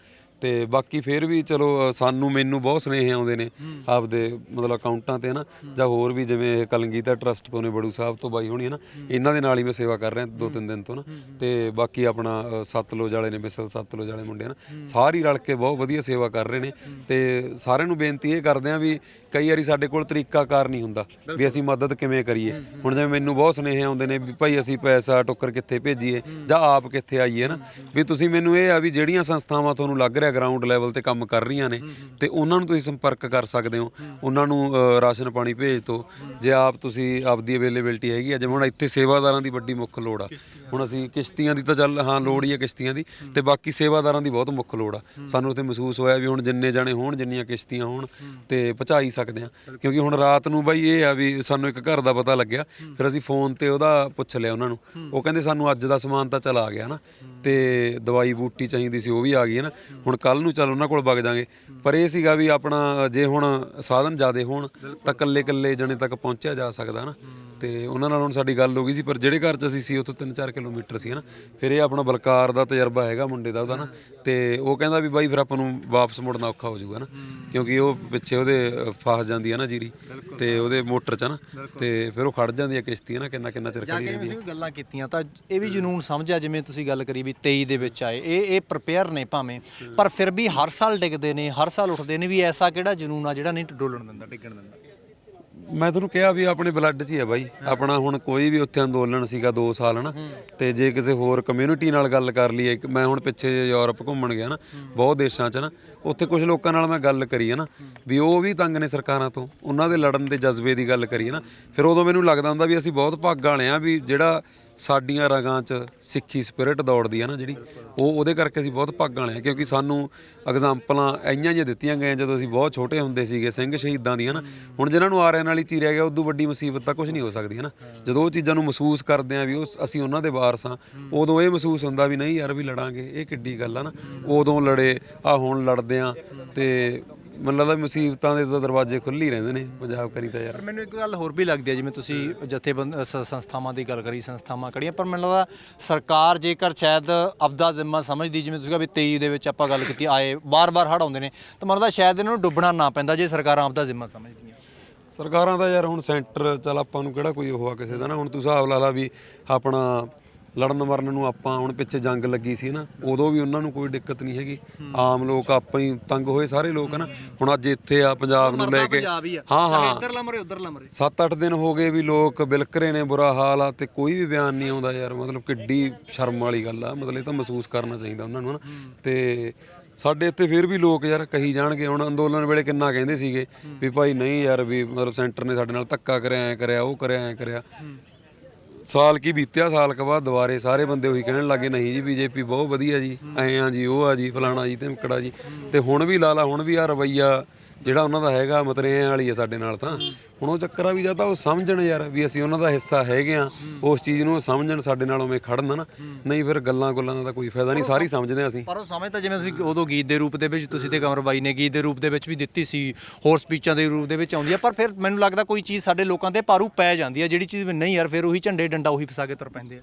ਤੇ ਬਾਕੀ ਫੇਰ ਵੀ ਚਲੋ ਅ, ਸਾਨੂੰ ਮੈਨੂੰ ਬਹੁਤ ਸੁਨੇਹੇ ਆਉਂਦੇ ਨੇ ਆਪਦੇ ਮਤਲਬ ਅਕਾਊਂਟਾਂ ਤੇ ਨਾ ਜਾਂ ਹੋਰ ਵੀ ਜਿਵੇਂ ਇਹ ਕਲੰਗੀਤਾ ਟਰਸਟ ਤੋਂ ਨੇ ਬੜੂ ਸਾਹਿਬ ਤੋਂ ਬਾਈ ਹੋਣੀ ਹੈ। ਨਾ ਇਹਨਾਂ ਦੇ ਨਾਲ ਹੀ ਮੈਂ ਸੇਵਾ ਕਰ ਰਿਹਾ ਦੋ ਤਿੰਨ ਦਿਨ ਤੋਂ ਨਾ। ਤੇ ਬਾਕੀ ਆਪਣਾ ਅ, ਸਤਲੁਜ ਵਾਲੇ ਨੇ ਮਿਸਲ ਸਤਲੁਜ ਵਾਲੇ ਮੁੰਡੇ ਨਾ ਸਾਰੀ ਰਲ ਕੇ ਬਹੁਤ ਵਧੀਆ ਸੇਵਾ ਕਰ ਰਹੇ ਨੇ। ਤੇ ਸਾਰਿਆਂ ਨੂੰ ਬੇਨਤੀ ਇਹ ਕਰਦੇ ਆ ਵੀ ਕਈ ਵਾਰੀ ਸਾਡੇ ਕੋਲ ਤਰੀਕਾਕਾਰ ਨਹੀਂ ਹੁੰਦਾ ਵੀ ਅਸੀਂ ਮਦਦ ਕਿਵੇਂ ਕਰੀਏ। ਹੁਣ ਜਿਵੇਂ ਮੈਨੂੰ ਬਹੁਤ ਸੁਨੇਹੇ ਆਉਂਦੇ ਨੇ ਵੀ ਭਾਈ ਅਸੀਂ ਪੈਸਾ ਟੋਕਰ ਕਿੱਥੇ ਭੇਜੀਏ ਜਾਂ ਆਪ ਕਿੱਥੇ ਆਈਏ ਨਾ ਵੀ ਤੁਸੀਂ ਮੈਨੂੰ ਇਹ ਆ ਵੀ ਜਿਹੜੀਆਂ ਸੰਸਥਾਵਾਂ ਤੁਹਾਨੂੰ ਲੱਗ ਰਿਹਾ ਗਰਾਊਂਡ ਲੈਵਲ ਤੇ ਕੰਮ ਕਰ ਰਹੀਆਂ ਨੇ ਤੇ ਉਹਨਾਂ ਨੂੰ ਤੁਸੀਂ ਸੰਪਰਕ ਕਰ ਸਕਦੇ ਹੋ। ਉਹਨਾਂ ਨੂੰ ਅ, ਰਾਸ਼ਨ ਪਾਣੀ ਭੇਜ ਦਿਓ। ਜੇ ਆਪ ਤੁਸੀਂ ਆਪਦੀ ਅਵੇਲੇਬਿਲਟੀ ਹੈਗੀ ਆ ਜਿਵੇਂ ਹੁਣ ਇੱਥੇ ਸੇਵਾਦਾਰਾਂ ਦੀ ਵੱਡੀ ਮੁੱਖ ਲੋੜ ਆ। ਹੁਣ ਅਸੀਂ ਕਿਸ਼ਤੀਆਂ ਦੀ ਤਾਂ ਚੱਲ ਹਾਂ ਲੋੜ ਹੀ ਆ ਕਿਸ਼ਤੀਆਂ ਦੀ ਤੇ ਬਾਕੀ ਸੇਵਾਦਾਰਾਂ ਦੀ ਬਹੁਤ ਮੁੱਖ ਲੋੜ ਆ। ਸਾਨੂੰ ਉੱਥੇ ਮਹਿਸੂਸ ਹੋਇਆ ਵੀ ਹੁਣ ਜਿੰਨੇ ਜਾਣੇ ਹੋਣ ਜਿੰਨੀਆਂ ਕਿਸ਼ਤੀਆਂ ਹੋਣ ਤੇ ਪਹੁੰਚਾਈ ਸਕਦੇ ਆ। ਕਿਉਂਕਿ ਹੁਣ ਰਾਤ ਨੂੰ ਬਾਈ ਇਹ ਆ ਵੀ ਸਾਨੂੰ ਇੱਕ ਘਰ ਦਾ ਪਤਾ ਲੱਗਿਆ ਫਿਰ ਅਸੀਂ ਫੋਨ ਤੇ ਉਹਦਾ ਪੁੱਛ ਲਿਆ ਉਹਨਾਂ ਨੂੰ। ਉਹ ਕਹਿੰਦੇ ਸਾਨੂੰ ਅੱਜ ਦਾ ਸਮਾਨ ਤਾਂ ਚਲਾ ਗਿਆ ਨਾ ਤੇ ਦਵਾਈ ਬੂਟੀ ਚਾਹੀਦੀ ਸੀ ਉਹ ਵੀ ਆ ਗਈ ਹੈ ਨਾ। ਹੁਣ ਕੱਲ ਨੂੰ ਚੱਲ ਉਹਨਾਂ ਕੋਲ ਵਗ ਜਾਾਂਗੇ। ਪਰ ਇਹ ਸੀਗਾ ਵੀ ਆਪਣਾ ਜੇ ਹੁਣ ਸਾਧਨ ਜ਼ਿਆਦੇ ਹੋਣ ਤਾਂ ਕੱਲੇ ਕੱਲੇ ਜਣੇ ਤੱਕ ਪਹੁੰਚਿਆ ਜਾ ਸਕਦਾ ਨਾ। ਤੇ ਉਹਨਾਂ ਨਾਲ ਹੁਣ ਸਾਡੀ ਗੱਲ ਹੋ ਗਈ ਸੀ ਪਰ ਜਿਹੜੇ ਘਰ 'ਚ ਅਸੀਂ ਸੀ ਉੱਥੋਂ 3-4 ਕਿਲੋਮੀਟਰ ਸੀ ਹਨਾ ਫਿਰ ਇਹ ਆਪਣਾ ਬਲਕਾਰ ਦਾ ਤਜਰਬਾ ਹੈਗਾ ਮੁੰਡੇ ਦਾ ਉਹਦਾ ਨਾ। ਤੇ ਉਹ ਕਹਿੰਦਾ ਵੀ ਬਾਈ ਫਿਰ ਆਪਾਂ ਨੂੰ ਵਾਪਸ ਮੁੜਨਾ ਔਖਾ ਹੋ ਜਾਊਗਾ ਨਾ। ਕਿਉਂਕਿ ਉਹ ਪਿੱਛੇ ਉਹਦੇ ਫਸ ਜਾਂਦੀ ਹੈ ਨਾ ਜੀਰੀ। ਤੇ ਉਹਦੇ ਮੋਟਰ 'ਚ ਨਾ। ਤੇ ਫਿਰ ਉਹ ਖੜ ਜਾਂਦੀ ਹੈ ਕਿਸ਼ਤੀ ਨਾ ਕਿੰਨਾ ਕਿੰਨਾ ਚਿਰ ਖੜੀ ਕੇ ਰਹਿੰਦੀ ਤੁਸੀਂ ਗੱਲਾਂ ਕੀਤੀਆਂ ਤਾਂ ਇਹ ਵੀ ਜਨੂਨ ਸਮਝਿਆ ਜਿਵੇਂ ਤੁਸੀਂ ਗੱਲ ਕਰੀ ਵੀ 23 ਦੇ ਵਿੱਚ ਆਏ। ਇਹ ਇਹ ਪ੍ਰਪੇਅਰ ਨੇ ਭਾਵੇਂ। ਪਰ ਫਿਰ ਵੀ ਹਰ ਸਾਲ ਡਿੱਗਦੇ ਨੇ ਹਰ ਸਾਲ ਉੱਠਦੇ ਨੇ ਵੀ ਐਸਾ ਕਿਹੜਾ ਜਨੂਨ ਆ ਜਿਹੜਾ ਨਹੀਂ ਡੋਲਣ ਦਿੰਦਾ ਡਿੱਗਣ ਦਿੰਦਾ। ਮੈਂ ਤੁਹਾਨੂੰ ਕਿਹਾ ਵੀ ਆਪਣੇ ਬਲੱਡ 'ਚ ਹੀ ਹੈ ਬਾਈ। ਆਪਣਾ ਹੁਣ ਕੋਈ ਵੀ ਉੱਥੇ ਅੰਦੋਲਨ ਸੀਗਾ 2 ਸਾਲ ਹਨਾ? ਤੇ ਜੇ ਕਿਸੇ ਹੋਰ ਕਮਿਊਨਿਟੀ ਨਾਲ ਗੱਲ ਕਰ ਲਈਏ ਇੱਕ ਮੈਂ ਹੁਣ ਪਿੱਛੇ ਯੂਰਪ ਘੁੰਮਣ ਗਿਆ ਨਾ ਬਹੁਤ ਦੇਸ਼ਾਂ 'ਚ ਨਾ ਉੱਥੇ ਕੁਝ ਲੋਕਾਂ ਨਾਲ ਮੈਂ ਗੱਲ ਕਰੀ ਹੈ। ਨਾ ਵੀ ਉਹ ਵੀ ਤੰਗ ਨੇ ਸਰਕਾਰਾਂ ਤੋਂ ਉਹਨਾਂ ਦੇ ਲੜਨ ਦੇ ਜਜ਼ਬੇ ਦੀ ਗੱਲ ਕਰੀ ਹੈ ਨਾ ਫਿਰ ਉਦੋਂ ਮੈਨੂੰ ਲੱਗਦਾ ਹੁੰਦਾ ਵੀ ਅਸੀਂ ਬਹੁਤ ਭਾਗਾਂ ਵਾਲੇ ਆ ਵੀ ਜਿਹੜਾ ਸਾਡੀਆਂ ਰਗਾਂ 'ਚ ਸਿੱਖੀ ਸਪਿਰਿਟ ਦੌੜਦੀ ਹੈ ਨਾ ਜਿਹੜੀ, ਉਹ ਉਹਦੇ ਕਰਕੇ ਅਸੀਂ ਬਹੁਤ ਭਾਗਾਂ ਵਾਲੇ ਹਾਂ ਕਿਉਂਕਿ ਸਾਨੂੰ ਐਗਜ਼ਾਮਪਲਾਂ ਐਈਆਂ ਜਿਹੀਆਂ ਦਿੱਤੀਆਂ ਗਈਆਂ ਜਦੋਂ ਅਸੀਂ ਬਹੁਤ ਛੋਟੇ ਹੁੰਦੇ ਸੀਗੇ, ਸਿੰਘ ਸ਼ਹੀਦਾਂ ਦੀਆਂ ਨਾ, ਹੁਣ ਜਿਨ੍ਹਾਂ ਨੂੰ ਆਰਿਆਂ ਨਾਲ ਹੀ ਚੀਰਿਆ ਗਿਆ, ਉਦੋਂ ਵੱਡੀ ਮੁਸੀਬਤ ਤਾਂ ਕੁਝ ਨਹੀਂ ਹੋ ਸਕਦੀ ਹੈ ਨਾ ਜਦੋਂ ਉਹ ਚੀਜ਼ਾਂ ਨੂੰ ਮਹਿਸੂਸ ਕਰਦੇ ਆ ਵੀ ਉਹ ਅਸੀਂ ਉਹਨਾਂ ਦੇ ਵਾਰਸ ਆ, ਉਦੋਂ ਇਹ ਮਹਿਸੂਸ ਹੁੰਦਾ ਵੀ ਨਹੀਂ ਯਾਰ ਵੀ ਲੜਾਂਗੇ, ਇਹ ਕਿੱਡੀ ਗੱਲ ਆ ਨਾ। ਉਦੋਂ ਲੜੇ ਆ ਹੁਣ ਲੜਦੇ ਆ, ਤੇ ਮੈਨੂੰ ਲੱਗਦਾ ਮੁਸੀਬਤਾਂ ਦੇ ਤਾਂ ਦਰਵਾਜ਼ੇ ਖੁੱਲ੍ਹ ਹੀ ਰਹਿੰਦੇ ਨੇ ਪੰਜਾਬ ਕਰੀ ਤਾਂ ਯਾਰ। ਪਰ ਮੈਨੂੰ ਇੱਕ ਗੱਲ ਹੋਰ ਵੀ ਲੱਗਦੀ ਹੈ ਜਿਵੇਂ ਤੁਸੀਂ ਜਥੇਬੰਦ ਸ- ਸੰਸਥਾਵਾਂ ਦੀ ਗੱਲ ਕਰੀ ਸੰਸਥਾਵਾਂ ਕੜੀਆਂ ਪਰ ਮੈਨੂੰ ਲੱਗਦਾ ਸਰਕਾਰ ਜੇਕਰ ਸ਼ਾਇਦ ਆਪਦਾ ਜ਼ਿੰਮਾ ਸਮਝਦੀ ਜਿਵੇਂ ਤੁਸੀਂ ਕਿਹਾ ਵੀ 23 ਦੇ ਵਿੱਚ ਆਪਾਂ ਗੱਲ ਕੀਤੀ ਆਏ ਬਾਰ-ਬਾਰ ਹੜ੍ਹ ਆਉਂਦੇ ਨੇ ਤਾਂ ਮੈਨੂੰ ਲੱਗਦਾ ਸ਼ਾਇਦ ਇਹਨਾਂ ਨੂੰ ਡੁੱਬਣਾ ਨਾ ਪੈਂਦਾ ਜੇ ਸਰਕਾਰਾਂ ਆਪਦਾ ਜ਼ਿੰਮਾ ਸਮਝਦੀਆਂ। ਸਰਕਾਰਾਂ ਦਾ ਯਾਰ ਹੁਣ ਸੈਂਟਰ ਚੱਲ ਆਪਾਂ ਨੂੰ ਕਿਹੜਾ ਕੋਈ ਉਹ ਆ ਕਿਸੇ ਦਾ ਨਾ ਹੁਣ ਤੂੰ ਹਿਸਾਬ ਲਾ ਲਾ ਵੀ ਆਪਣਾ ਲੜਨ ਮਰਨ ਨੂੰ ਆਪਾਂ ਹੁਣ ਪਿੱਛੇ ਜੰਗ ਲੱਗੀ ਸੀ ਨਾ ਉਦੋਂ ਵੀ ਉਹਨਾਂ ਨੂੰ ਕੋਈ ਦਿੱਕਤ ਨਹੀਂ ਹੈਗੀ। ਆਮ ਲੋਕ ਆਪਾਂ ਹੀ ਤੰਗ ਹੋਏ ਸਾਰੇ ਲੋਕ ਨਾ। ਹੁਣ ਅੱਜ ਇੱਥੇ ਆ ਪੰਜਾਬ ਨੂੰ ਲੈ ਕੇ। ਹਾਂ ਹਾਂ ਇੱਧਰਲਾ ਮਰੇ ਉੱਧਰਲਾ ਮਰੇ। 7-8 ਦਿਨ ਹੋ ਗਏ ਵੀ ਲੋਕ ਬਿਲਕਰੇ ਨੇ ਬੁਰਾ ਹਾਲ ਆ ਤੇ ਕੋਈ ਵੀ ਬਿਆਨ ਨਹੀਂ ਆਉਂਦਾ ਯਾਰ। ਮਤਲਬ ਕਿੱਡੀ ਸ਼ਰਮ ਵਾਲੀ ਗੱਲ ਆ। ਮਤਲਬ ਇਹ ਤਾਂ ਮਹਿਸੂਸ ਕਰਨਾ ਚਾਹੀਦਾ ਉਹਨਾਂ ਨੂੰ ਨਾ। ਤੇ ਸਾਡੇ ਇੱਥੇ ਫਿਰ ਵੀ ਲੋਕ ਯਾਰ ਕਹੀ ਜਾਣਗੇ ਹੁਣ ਅੰਦੋਲਨ ਵੇਲੇ ਕਿੰਨਾ ਕਹਿੰਦੇ ਸੀਗੇ ਵੀ ਭਾਈ ਨਹੀਂ ਯਾਰ ਵੀ ਮਤਲਬ ਸੈਂਟਰ ਨੇ ਸਾਡੇ ਨਾਲ ਧੱਕਾ ਕਰਿਆ ਐ ਕਰਿਆ ਉਹ ਕਰਿਆ ਐ ਕਰਿਆ। ਸਾਲ ਕੀ ਬੀਤਿਆ, ਸਾਲ ਕੇ ਬਾਅਦ ਦੁਬਾਰੇ ਸਾਰੇ ਬੰਦੇ ਉਹੀ ਕਹਿਣ ਲੱਗੇ, ਨਹੀਂ ਜੀ, ਬੀਜੇਪੀ ਬਹੁਤ ਵਧੀਆ ਜੀ, ਐ ਆ ਜੀ, ਉਹ ਆ ਜੀ, ਫਲਾਣਾ ਜੀ, ਧਮਕੜਾ ਜੀ। ਤੇ ਹੁਣ ਵੀ ਲਾ ਲਾ ਹੁਣ ਵੀ ਆ ਰਵਈਆ ਜਿਹੜਾ ਉਹਨਾਂ ਦਾ ਹੈਗਾ ਮਤਰੇਆਂ ਵਾਲੀ ਆ ਸਾਡੇ ਨਾਲ ਤਾਂ। ਹੁਣ ਉਹ ਚੱਕਰ ਆ ਵੀ ਜਾਂ ਤਾਂ ਉਹ ਸਮਝਣ ਯਾਰ ਵੀ ਅਸੀਂ ਉਹਨਾਂ ਦਾ ਹਿੱਸਾ ਹੈਗੇ ਆ। ਉਸ ਚੀਜ਼ ਨੂੰ ਉਹ ਸਮਝਣ ਸਾਡੇ ਨਾਲ ਉਵੇਂ ਖੜਨ ਨਾ। ਨਹੀਂ ਫਿਰ ਗੱਲਾਂ ਗੁੱਲਾਂ ਦਾ ਤਾਂ ਕੋਈ ਫਾਇਦਾ ਨਹੀਂ ਸਾਰੀ ਸਮਝਦੇ ਆ ਅਸੀਂ। ਪਰ ਉਹ ਸਮੇਂ ਤਾਂ ਜਿਵੇਂ ਅਸੀਂ ਉਦੋਂ ਗੀਤ ਦੇ ਰੂਪ ਦੇ ਵਿੱਚ ਤੁਸੀਂ ਤੇ ਕਮਰ ਬਾਈ ਨੇ ਗੀਤ ਦੇ ਰੂਪ ਦੇ ਵਿੱਚ ਵੀ ਦਿੱਤੀ ਸੀ ਹੋਰ ਸਪੀਚਾਂ ਦੇ ਰੂਪ ਦੇ ਵਿੱਚ ਆਉਂਦੀ ਆ ਪਰ ਫਿਰ ਮੈਨੂੰ ਲੱਗਦਾ ਕੋਈ ਚੀਜ਼ ਸਾਡੇ ਲੋਕਾਂ ਤੇ ਪਾਰੂ ਪੈ ਜਾਂਦੀ ਆ ਜਿਹੜੀ ਚੀਜ਼ ਨਹੀਂ ਯਾਰ ਫਿਰ ਉਹੀ ਝੰਡੇ ਡੰਡਾ ਉਹੀ ਫਸਾ ਕੇ ਤੁਰ ਪੈਂਦੇ ਆ।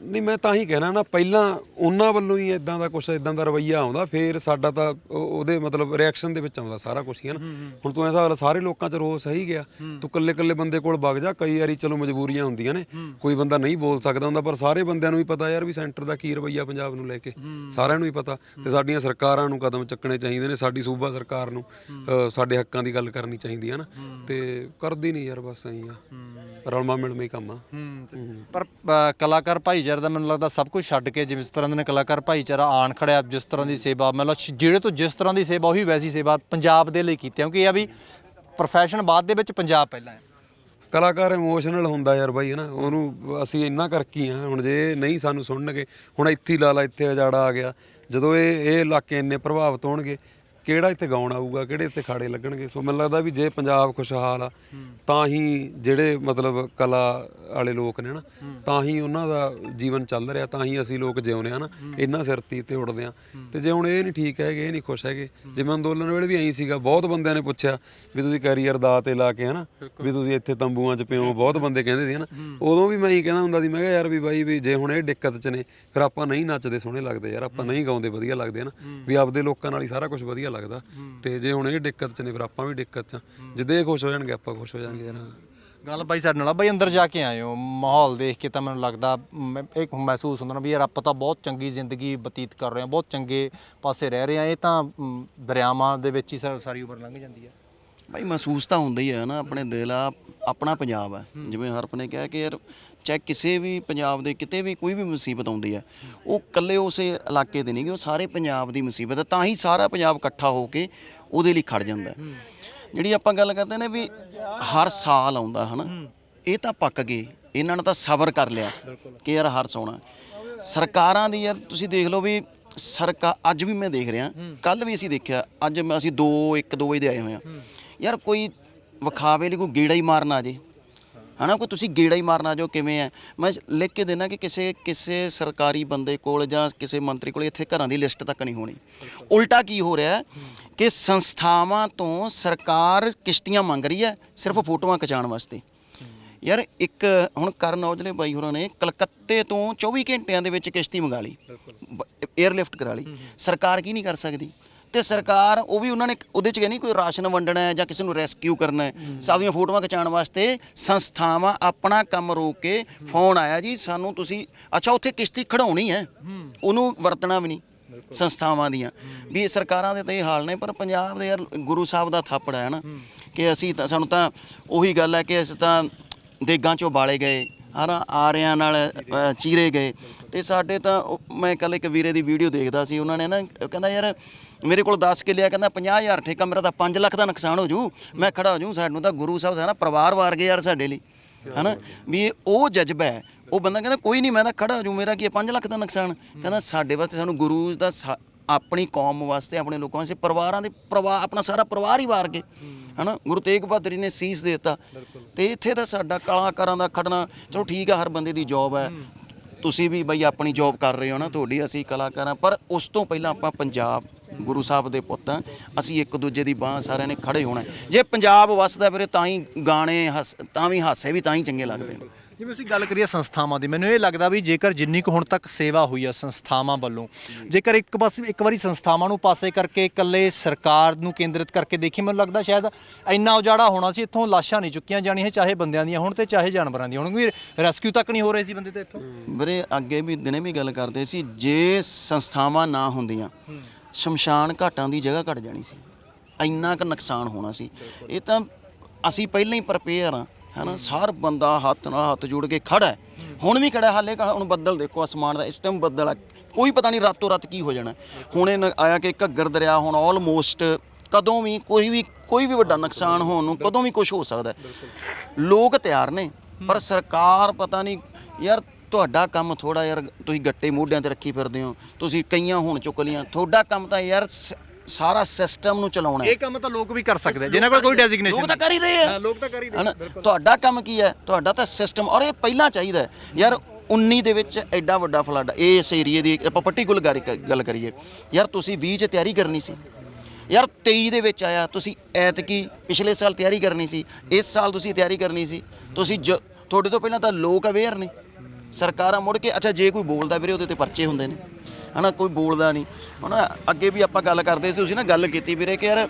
ਨਹੀਂ ਮੈਂ ਤਾਂ ਹੀ ਕਹਿਣਾ ਨਾ ਪਹਿਲਾਂ ਉਹਨਾਂ ਵੱਲੋਂ ਹੀ ਇਦਾਂ ਦਾ ਕੁਛ ਇਦਾਂ ਦਾ ਰਵਈਆ ਆਉਂਦਾ ਫੇਰ ਸਾਡਾ ਤਾਂ ਉਹ- ਉਹਦੇ ਮਤਲਬ ਰਿਐਕਸ਼ਨ ਦੇ ਵਿੱਚ ਆਉਂਦਾ ਸਾਰਾ ਕੁਝ ਹੀ ਹੈ ਨਾ? ਹੁਣ ਤੂੰ ਐਸਾ ਸਾਰੇ ਲੋਕਾਂ 'ਚ ਰੋਸ ਹੈ ਹੀ ਗਿਆ। ਤੂੰ ਕੱਲੇ ਕੱਲੇ ਬੰਦੇ ਕੋਲ ਵਗ ਜਾ ਕਈ ਵਾਰੀ ਚਲੋ ਮਜਬੂਰੀਆਂ ਹੁੰਦੀਆਂ ਨੇ ਕੋਈ ਬੰਦਾ ਨਹੀਂ ਬੋਲ ਸਕਦਾ ਹੁੰਦਾ ਪਰ ਸਾਰੇ ਬੰਦਿਆਂ ਨੂੰ ਵੀ ਪਤਾ ਯਾਰ ਵੀ ਸੈਂਟਰ ਦਾ ਕੀ ਰਵਈਆ ਪੰਜਾਬ ਨੂੰ ਲੈ ਕੇ ਸਾਰਿਆਂ ਨੂੰ ਹੀ ਪਤਾ ਤੇ ਸਾਡੀਆਂ ਸਰਕਾਰਾਂ ਨੂੰ ਕਦਮ ਚੱਕਣੇ ਚਾਹੀਦੇ ਨੇ ਸਾਡੀ ਸੂਬਾ ਸਰਕਾਰ ਨੂੰ ਅ, ਸਾਡੇ ਹੱਕਾਂ ਦੀ ਗੱਲ ਕਰਨੀ ਚਾਹੀਦੀ ਹੈ ਨਾ? ਤੇ ਕਰਦੀ ਨਹੀਂ ਯਾਰ ਬਸ ਐਂ ਆ। ਰਲਮਾ ਮਿਲਮਾ ਹੀ ਕੰਮ ਆ। ਪਰ ਅ, ਕਲਾਕਾਰ ਭਾਈਚਾਰੇ ਦਾ ਮੈਨੂੰ ਲੱਗਦਾ ਸਭ ਕੁਝ ਛੱਡ ਕੇ ਜਿਸ ਤਰ੍ਹਾਂ ਦੇ ਨੇ ਕਲਾਕਾਰ ਭਾਈਚਾਰਾ ਆਣ ਖੜਿਆ ਜਿਸ ਤਰ੍ਹਾਂ ਦੀ ਸੇਵਾ, ਮਤਲਬ ਜਿਹੜੇ ਤੋਂ ਜਿਸ ਤਰ੍ਹਾਂ ਦੀ ਸੇਵਾ ਉਹੀ ਵੈਸੀ ਸੇਵਾ ਪੰਜਾਬ ਦੇ ਲਈ ਕੀਤੀ ਕਿਉਂਕਿ ਇਹ ਆ ਵੀ ਪ੍ਰੋਫੈਸ਼ਨ ਬਾਅਦ ਦੇ ਵਿੱਚ ਪੰਜਾਬ ਪਹਿਲਾਂ ਹੈ। ਕਲਾਕਾਰ ਇਮੋਸ਼ਨਲ ਹੁੰਦਾ ਯਾਰ ਬਾਈ, ਹਨਾ? ਉਹਨੂੰ ਅਸੀਂ ਇੰਨਾ ਕਰਕੇ ਹੀ ਆ। ਹੁਣ ਜੇ ਨਹੀਂ ਸਾਨੂੰ ਸੁਣਨਗੇ, ਹੁਣ ਇੱਥੇ ਹੀ ਲਾ ਲਾ, ਇੱਥੇ ਉਜਾੜਾ ਆ ਗਿਆ। ਜਦੋਂ ਇਹ ਇਹ ਇਲਾਕੇ ਇੰਨੇ ਪ੍ਰਭਾਵਿਤ ਹੋਣਗੇ ਕਿਹੜਾ ਇੱਥੇ ਗਾਉਣ ਆਊਗਾ ਕਿਹੜੇ ਇੱਥੇ ਖਾੜੇ ਲੱਗਣਗੇ? ਸੋ ਮੈਨੂੰ ਲੱਗਦਾ ਵੀ ਜੇ ਪੰਜਾਬ ਖੁਸ਼ਹਾਲ ਆ ਤਾਂ ਹੀ ਜਿਹੜੇ ਮਤਲਬ ਕਲਾ ਵਾਲੇ ਲੋਕ ਨੇ ਨਾ ਤਾਂ ਹੀ ਉਹਨਾਂ ਦਾ ਜੀਵਨ ਚੱਲ ਰਿਹਾ ਤਾਂ ਹੀ ਅਸੀਂ ਲੋਕ ਜਿਉਂਦੇ ਆ ਨਾ ਇੰਨਾ ਸਿਰਤੀ ਤੇ ਉੱਡਦੇ ਆ ਤੇ ਜੇ ਹੁਣ ਇਹ ਨਹੀਂ ਠੀਕ ਹੈਗੇ ਇਹ ਨਹੀਂ ਖੁਸ਼ ਹੈਗੇ ਜਿਵੇਂ ਅੰਦੋਲਨ ਵੇਲੇ ਵੀ ਐਂ ਸੀਗਾ ਬਹੁਤ ਬੰਦਿਆਂ ਨੇ ਪੁੱਛਿਆ ਵੀ ਤੁਸੀਂ ਕੈਰੀਅਰ ਦਾ ਤੇ ਲਾ ਕੇ ਹਨਾ ਵੀ ਤੁਸੀਂ ਇੱਥੇ ਤੰਬੂਆਂ 'ਚ ਪਿਓ ਬਹੁਤ ਬੰਦੇ ਕਹਿੰਦੇ ਸੀ ਹਨਾ। ਉਦੋਂ ਵੀ ਮੈਂ ਹੀ ਕਹਿੰਦਾ ਹੁੰਦਾ ਸੀ ਮੈਂ ਕਿਹਾ ਯਾਰ ਵੀ ਬਾਈ ਵੀ ਜੇ ਹੁਣ ਇਹ ਦਿੱਕਤ 'ਚ ਨੇ ਫਿਰ ਆਪਾਂ ਨਹੀਂ ਨੱਚਦੇ ਸੋਹਣੇ ਲੱਗਦੇ ਯਾਰ ਆਪਾਂ ਨਹੀਂ ਗਾਉਂਦੇ ਵਧੀਆ ਲੱਗਦੇ ਹਨਾ ਵੀ ਆਪਦੇ ਲੋਕਾਂ ਨਾਲ ਹੀ ਸਾਰਾ ਕੁਝ ਵਧੀਆ ਲੱਗਦਾ। ਤੇ ਜੇ ਹੁਣ ਇਹ ਦਿੱਕਤ 'ਚ ਨੇ ਫਿਰ ਆਪਾਂ ਵੀ ਦਿੱਕਤ 'ਚ। ਜਿੱਦੇ ਖੁਸ਼ ਹੋ ਜਾਣਗੇ ਆਪਾਂ ਖੁਸ਼ ਹੋ ਜਾਾਂਗੇ ਯਾਰ। ਗੱਲ ਬਾਈ ਸਾਡੇ ਨਾਲ ਆ। ਬਾਈ ਅੰਦਰ ਜਾ ਕੇ ਆਏ ਹੋ ਮਾਹੌਲ ਦੇਖ ਕੇ ਤਾਂ ਮੈਨੂੰ ਲੱਗਦਾ ਇੱਕ ਮਹਿਸੂਸ ਹੁੰਦਾ ਨਾ ਵੀ ਯਾਰ ਆਪਾਂ ਤਾਂ ਬਹੁਤ ਚੰਗੀ ਜ਼ਿੰਦਗੀ ਬਤੀਤ ਕਰ ਰਹੇ ਹਾਂ ਬਹੁਤ ਚੰਗੇ ਪਾਸੇ ਰਹਿ ਰਹੇ ਹਾਂ ਇਹ ਤਾਂ ਦਰਿਆਵਾਂ ਦੇ ਵਿੱਚ ਹੀ ਸਾਰੀ ਉਮਰ ਲੰਘ ਜਾਂਦੀ ਹੈ ਭਾਈ ਮਹਿਸੂਸ ਤਾਂ ਹੁੰਦਾ ਹੀ ਹੈ ਨਾ ਆਪਣੇ ਦਿਲ ਆ ਆਪਣਾ ਪੰਜਾਬ ਹੈ। ਜਿਵੇਂ ਹਰਪ ਨੇ ਕਿਹਾ ਕਿ ਯਾਰ ਚਾਹੇ ਕਿਸੇ ਵੀ ਪੰਜਾਬ ਦੇ ਕਿਤੇ ਵੀ ਕੋਈ ਵੀ ਮੁਸੀਬਤ ਆਉਂਦੀ ਹੈ, ਉਹ ਇਕੱਲੇ ਉਸੇ ਇਲਾਕੇ ਦੇ ਨਹੀਂ ਗੇ, ਉਹ ਸਾਰੇ ਪੰਜਾਬ ਦੀ ਮੁਸੀਬਤ ਹੈ, ਤਾਂ ਹੀ ਸਾਰਾ ਪੰਜਾਬ ਇਕੱਠਾ ਹੋ ਕੇ ਉਹਦੇ ਲਈ ਖੜ ਜਾਂਦਾ ਹੈ। ਜਿਹੜੀ ਆਪਾਂ ਗੱਲ ਕਰਦੇ ਨੇ ਵੀ ਹਰ ਸਾਲ ਆਉਂਦਾ ਹਨਾ, ਇਹ ਤਾਂ ਪੱਕ ਗਏ, ਇਹਨਾਂ ਨੇ ਤਾਂ ਸਬਰ ਕਰ ਲਿਆ ਕਿ ਯਾਰ ਹਰ ਸੋਣਾ ਸਰਕਾਰਾਂ ਦੀ ਯਾਰ ਤੁਸੀਂ ਦੇਖ ਲਓ ਵੀ ਸਰਕਾਰ ਅੱਜ ਵੀ ਮੈਂ ਦੇਖ ਰਿਹਾ ਕੱਲ ਵੀ ਅਸੀਂ ਦੇਖਿਆ, ਅੱਜ ਮੈਂ- ਅਸੀਂ 2 1 2 ਵਜੇ ਦੇ ਆਏ ਹੋਏ ਆ ਯਾਰ ਕੋਈ ਵਿਖਾਵੇ ਲਈ ਕੋਈ ਗੇੜਾ ਹੀ ਮਾਰਨ ਆ ਜੇ ਹਨਾ ਕੋਈ ਤੁਸੀਂ ਗੇੜਾ ਹੀ ਮਾਰਨ ਜਾਓ ਕਿਵੇਂ ਹੈ ਮੈਂ ਲਿਖ ਕੇ ਦੇਣਾ ਕਿ ਕਿਸੇ ਕਿਸੇ ਸਰਕਾਰੀ ਬੰਦੇ ਕੋਲ ਜਾਂ ਕਿਸੇ ਮੰਤਰੀ ਕੋਲ ਇੱਥੇ ਘਰਾਂ ਦੀ ਲਿਸਟ ਤੱਕ ਨਹੀਂ ਹੋਣੀ। ਉਲਟਾ ਕੀ ਹੋ ਰਿਹਾ ਕਿ ਸੰਸਥਾਵਾਂ ਤੋਂ ਸਰਕਾਰ ਕਿਸ਼ਤੀਆਂ ਮੰਗ ਰਹੀ ਹੈ ਸਿਰਫ ਫੋਟੋਆਂ ਖਿਚਾਉਣ ਵਾਸਤੇ। ਯਾਰ ਇੱਕ ਹੁਣ ਕਰਨ ਔਜਲੇ ਬਾਈ ਹੋਰਾਂ ਨੇ ਕਲਕੱਤੇ ਤੋਂ 24 ਘੰਟਿਆਂ ਦੇ ਵਿੱਚ ਕਿਸ਼ਤੀ ਮੰਗਾ ਲਈ। 에ਅਰਲਿਫਟ ਕਰਾ ਲਈ। ਸਰਕਾਰ ਕੀ ਨਹੀਂ ਕਰ ਸਕਦੀ? ਤੇ ਸਰਕਾਰ ਉਹ ਵੀ ਉਹਨਾਂ ਨੇ ਉਹਦੇ ਚ ਕਹਿੰਦੀ ਕੋਈ ਰਾਸ਼ਨ ਵੰਡਣਾ ਹੈ ਜਾਂ ਕਿਸੇ ਨੂੰ ਰੈਸਕਿਊ ਕਰਨਾ ਹੈ। ਸਭ ਦੀਆਂ ਫੋਟੋਆਂ ਖਿਚਾਉਣ ਵਾਸਤੇ ਸੰਸਥਾਵਾਂ ਆਪਣਾ ਕੰਮ ਰੋਕ ਕੇ ਫੋਨ ਆਇਆ ਜੀ ਸਾਨੂੰ ਤੁਸੀਂ ਅੱਛਾ ਉੱਥੇ ਕਿਸ਼ਤੀ ਖੜਾਉਣੀ ਹੈ। ਉਹਨੂੰ ਵਰਤਣਾ ਵੀ ਨਹੀਂ ਸੰਸਥਾਵਾਂ ਦੀਆਂ। ਵੀ ਇਹ ਸਰਕਾਰਾਂ ਦੇ ਤਾਂ ਇਹ ਹਾਲ ਨੇ ਪਰ ਪੰਜਾਬ ਦੇ ਯਾਰ ਗੁਰੂ ਸਾਹਿਬ ਦਾ ਥਾਪੜ ਹੈ ਨਾ। ਕਿ ਅਸੀਂ ਤਾਂ ਸਾਨੂੰ ਤਾਂ ਉਹੀ ਗੱਲ ਹੈ ਕਿ ਅਸੀਂ ਤਾਂ ਦੇਗਾਂ ਚੋਂ ਬਾਲੇ ਗਏ ਹਨਾ ਆਰਿਆਂ ਨਾਲ ਚੀਰੇ ਗਏ। ਤੇ ਸਾਡੇ ਤਾਂ ਮੈਂ ਕੱਲ ਇੱਕ ਵੀਰੇ ਦੀ ਵੀਡੀਓ ਦੇਖਦਾ ਸੀ ਉਹਨਾਂ ਨੇ ਨਾ ਕਹਿੰਦਾ ਯਾਰ ਮੇਰੇ ਕੋਲ 10 ਕਿੱਲੇ ਆ, ਕਹਿੰਦਾ 50000 ਠੇਕਾ, ਮੇਰਾ ਤਾਂ 5 ਲੱਖ ਦਾ ਨੁਕਸਾਨ ਹੋ ਜੂ। ਮੈਂ ਖੜਾ ਹੋ ਜੂ, ਸਾਨੂੰ ਤਾਂ ਗੁਰੂ ਸਾਹਿਬ ਸਾਰਾ ਪਰਿਵਾਰ ਵਾਰ ਗਏ ਯਾਰ ਸਾਡੇ ਲਈ, ਹਨਾ? ਵੀ ਇਹ ਉਹ ਜਜ਼ਬਾ ਹੈ, ਉਹ ਬੰਦਾ ਕਹਿੰਦਾ ਕੋਈ ਨਹੀਂ, ਮੈਂ ਤਾਂ ਖੜਾ ਹੋ ਜੂ, ਮੇਰਾ ਕੀ ਹੈ 5 ਲੱਖ ਦਾ ਨੁਕਸਾਨ? ਕਹਿੰਦਾ ਸਾਡੇ ਵਾਸਤੇ ਸਾਨੂੰ ਗੁਰੂ ਦਾ ਸਾ- ਆਪਣੀ ਕੌਮ ਵਾਸਤੇ, ਆਪਣੇ ਲੋਕਾਂ ਵਾਸਤੇ, ਪਰਿਵਾਰਾਂ ਦੇ ਪਰਿਵਾਰ ਆਪਣਾ ਸਾਰਾ ਪਰਿਵਾਰ ਹੀ ਵਾਰ ਕੇ ਹਨਾ? ਗੁਰੂ ਤੇਗ ਬਹਾਦਰ ਜੀ ਨੇ ਸੀਸ ਦਿੱਤਾ। ਤੇ ਇੱਥੇ ਤਾਂ ਸਾਡਾ ਕਲਾਕਾਰਾਂ ਦਾ ਖੜਨਾ, ਚਲੋ ਠੀਕ ਆ, ਹਰ ਬੰਦੇ ਦੀ ਜੌਬ ਹੈ। ਤੁਸੀਂ ਵੀ ਬਈ ਆਪਣੀ ਜੌਬ ਕਰ ਰਹੇ ਹੋ ਨਾ, ਤੁਹਾਡੀ ਅਸੀਂ ਕਲਾਕਾਰ ਹਾਂ, ਪਰ ਉਸ ਤੋਂ ਪਹਿਲਾਂ ਆਪਾਂ ਪੰਜਾਬ ਗੁਰੂ ਸਾਹਿਬ ਦੇ ਪੁੱਤ ਹਾਂ। ਅਸੀਂ ਇੱਕ ਦੂਜੇ ਦੀ ਬਾਹ ਸਾਰਿਆਂ ਨੇ ਖੜੇ ਹੋਣਾ ਜੇ ਪੰਜਾਬ ਵਸਦਾ ਵੀਰੇ, ਤਾਂ ਹੀ ਗਾਣੇ ਹੱਸ, ਤਾਂ ਵੀ ਹਾਸੇ ਵੀ ਤਾਂ ਹੀ ਚੰਗੇ ਲੱਗਦੇ ਨੇ। ਜਿਵੇਂ ਅਸੀਂ ਗੱਲ ਕਰੀਏ ਸੰਸਥਾਵਾਂ ਦੀ ਮੈਨੂੰ ਇਹ ਲੱਗਦਾ ਵੀ ਜੇਕਰ ਜਿੰਨੀ ਕੁ ਹੁਣ ਤੱਕ ਸੇਵਾ ਹੋਈ ਆ ਸੰਸਥਾਵਾਂ ਵੱਲੋਂ ਜੇਕਰ ਇੱਕ ਬਸ ਇੱਕ ਵਾਰੀ ਸੰਸਥਾਵਾਂ ਨੂੰ ਪਾਸੇ ਕਰਕੇ ਇਕੱਲੇ ਸਰਕਾਰ ਨੂੰ ਕੇਂਦਰਿਤ ਕਰਕੇ ਦੇਖੀ ਮੈਨੂੰ ਲੱਗਦਾ ਸ਼ਾਇਦ ਇੰਨਾ ਉਜਾੜਾ ਹੋਣਾ ਸੀ ਇੱਥੋਂ ਲਾਸ਼ਾਂ ਨਹੀਂ ਚੁੱਕੀਆਂ ਜਾਣੀਆਂ ਚਾਹੇ ਬੰਦਿਆਂ ਦੀਆਂ ਹੁਣ ਤੇ ਚਾਹੇ ਜਾਨਵਰਾਂ ਦੀਆਂ ਹੁਣ। ਵੀ ਰੈਸਕਿਊ ਤੱਕ ਨਹੀਂ ਹੋ ਰਹੇ ਸੀ ਬੰਦੇ ਤੇ ਇੱਥੋਂ? ਵੀਰੇ ਅੱਗੇ ਵੀ ਦਿਨੇ ਵੀ ਗੱਲ ਕਰਦੇ ਸੀ ਜੇ ਸੰਸਥਾਵਾਂ ਨਾ ਹੁੰਦੀਆਂ ਸ਼ਮਸ਼ਾਨ ਘਾਟਾਂ ਦੀ ਜਗ੍ਹਾ ਘਟ ਜਾਣੀ ਸੀ। ਇੰਨਾ ਕੁ ਨੁਕਸਾਨ ਹੋਣਾ ਸੀ। ਇਹ ਤਾਂ ਅਸੀਂ ਪਹਿਲਾਂ ਹੀ ਪ੍ਰਪੇਅਰ ਆ। ਹੈਨਾ ਸਾਰ ਬੰਦਾ ਹੱਥ ਨਾਲ ਹੱਥ ਜੋੜ ਕੇ ਖੜਾ ਹੈ। ਹੁਣ ਵੀ ਖੜਾ ਹਾਲੇ ਕਾ- ਹੁਣ ਬੱਦਲ ਦੇਖੋ, ਅਸਮਾਨ ਦਾ, ਇਸ ਟਾਈਮ ਬੱਦਲ ਆ। ਕੋਈ ਪਤਾ ਨਹੀਂ ਰਾਤੋਂ ਰਾਤ ਕੀ ਹੋ ਜਾਣਾ ਹੁਣ ਇਹ ਆਇਆ ਕਿ ਘੱਗਰ ਦਰਿਆ, ਹੁਣ ਆਲਮੋਸਟ ਕਦੋਂ ਵੀ ਕੋਈ ਵੀ ਕੋਈ ਵੀ ਵੱਡਾ ਨੁਕਸਾਨ ਹੋਣ ਨੂੰ ਕਦੋਂ ਵੀ ਕੁਝ ਹੋ ਸਕਦਾ ਲੋਕ ਤਿਆਰ ਨੇ, ਪਰ ਸਰਕਾਰ ਪਤਾ ਨਹੀਂ, ਯਾਰ ਤੁਹਾਡਾ ਕੰਮ ਥੋੜਾ ਯਾਰ ਤੁਸੀਂ ਗੱਟੇ ਮੋਢਿਆਂ ਤੇ ਰੱਖੀ ਫਿਰਦੇ ਹੋ, ਤੁਸੀਂ ਕਈਆਂ ਹੁਣ ਚੁੱਕ ਲੀਆਂ ਤੁਹਾਡਾ ਕੰਮ ਤਾਂ ਯਾਰ ਸ- ਸਾਰਾ ਸਿਸਟਮ ਨੂੰ ਚਲਾਉਣਾ ਹੈ। ਇਹ ਕੰਮ ਤਾਂ ਲੋਕ ਵੀ ਕਰ ਸਕਦੇ ਆ, ਜਿਨ੍ਹਾਂ ਕੋਲ ਕੋਈ ਡੈਜ਼ਿਗਨੇਸ਼ਨ ਲੋਕ ਤਾਂ ਕਰ ਹੀ ਰਹੇ ਆ। ਲੋਕ ਤਾਂ ਕਰ ਹੀ ਹਨਾ? ਤੁਹਾਡਾ ਕੰਮ ਕੀ ਹੈ? ਤੁਹਾਡਾ ਤਾਂ ਸਿਸਟਮ ਔਰ ਇਹ ਪਹਿਲਾਂ ਚਾਹੀਦਾ ਹੈ। ਯਾਰ 19 ਦੇ ਵਿੱਚ ਐਡਾ ਵੱਡਾ ਫਲੱਡ ਇਸ ਏਰੀਏ ਦੀ ਆਪਾਂ ਪਾਰਟਿਕੂਲਰ ਗੱਲ ਕਰੀਏ। ਯਾਰ ਤੁਸੀਂ 20 ਚ ਤਿਆਰੀ ਕਰਨੀ ਸੀ। ਯਾਰ 23 ਦੇ ਵਿੱਚ ਆਇਆ ਤੁਸੀਂ ਐਤਕੀ ਪਿਛਲੇ ਸਾਲ ਤਿਆਰੀ ਕਰਨੀ ਸੀ। ਇਸ ਸਾਲ ਤੁਸੀਂ ਤਿਆਰੀ ਕਰਨੀ ਸੀ। ਤੁਸੀਂ ਜ- ਤੁਹਾਡੇ ਤੋਂ ਪਹਿਲਾਂ ਤਾਂ ਲੋਕ ਅਵੇਅਰ ਨੇ। ਸਰਕਾਰਾਂ ਮੁੜ ਕੇ ਅੱਛਾ ਜੇ ਕੋਈ ਬੋਲਦਾ ਵੀਰੇ ਉਹਦੇ ਤੇ ਪਰਚੇ ਹੁੰਦੇ ਨੇ। ਹਨਾ, ਕੋਈ ਬੋਲਦਾ ਨਹੀਂ। ਹੁਣ ਅੱਗੇ ਵੀ ਆਪਾਂ ਗੱਲ ਕਰਦੇ ਸੀ, ਤੁਸੀਂ ਨਾ ਗੱਲ ਕੀਤੀ ਵੀਰੇ ਕਿ ਯਾਰ